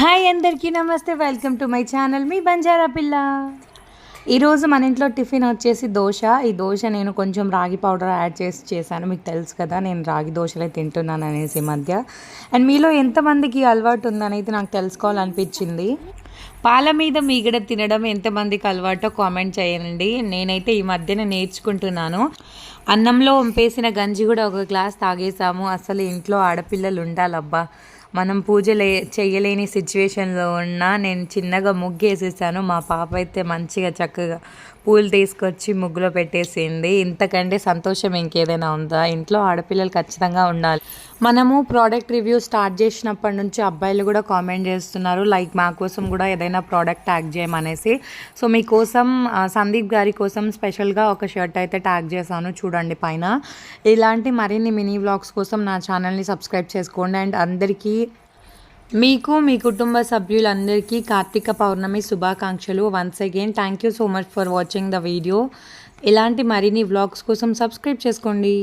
Hi అందరికీ నమస్తే welcome to my channel మీ బంజారా పిల్ల. ఈరోజు మన ఇంట్లో టిఫిన్ వచ్చేసి దోశ. ఈ దోశ నేను కొంచెం రాగి పౌడర్ యాడ్ చేసి చేశాను. మీకు తెలుసు కదా నేను రాగి దోశలే తింటున్నాను అనేసి ఈ మధ్య. అండ్ మీలో ఎంతమందికి అలవాటు ఉందనేది నాకు తెలుసుకోవాలనిపించింది. పాల మీద మీగడ తినడం ఎంతమందికి అలవాటో కామెంట్ చేయండి. నేనైతే ఈ మధ్యన నేర్చుకుంటున్నాను. అన్నంలో వంపేసిన గంజి కూడా ఒక గ్లాస్ తాగేసాము అసలు ఇంట్లో ఆడపిల్లలు ఉండాలబ్బా. మనం పూజలు చేయలేని సిచ్యువేషన్లో ఉన్నా నేను చిన్నగా ముగ్గు వేసేసాను మా పాప అయితే మంచిగా చక్కగా పూలు తీసుకొచ్చి ముగ్గులో పెట్టేసింది. ఇంతకంటే సంతోషం ఇంకేదైనా ఉందా? ఇంట్లో ఆడపిల్లలు ఖచ్చితంగా ఉండాలి. మనము ప్రోడక్ట్ రివ్యూ స్టార్ట్ చేసినప్పటి నుంచి అబ్బాయిలు కూడా కామెంట్ చేస్తున్నారు. లైక్ మా కోసం కూడా ఏదైనా ప్రోడక్ట్ ట్యాగ్ చేయమనేసి. సో మీకోసం సందీప్ గారి కోసం స్పెషల్గా ఒక షర్ట్ అయితే ట్యాగ్ చేశాను చూడండి పైన. ఇలాంటి మరిన్ని మినీ వ్లాగ్స్ కోసం నా ఛానల్ని సబ్స్క్రైబ్ చేసుకోండి. అండ్ అందరికీ మీకు మీ కుటుంబ సభ్యులందరికీ కార్తీక పౌర్ణమి శుభాకాంక్షలు. Once again thank you so much for watching the video ఇలాంటి మరిన్ని వ్లాగ్స్ కోసం సబ్స్క్రైబ్ చేసుకోండి.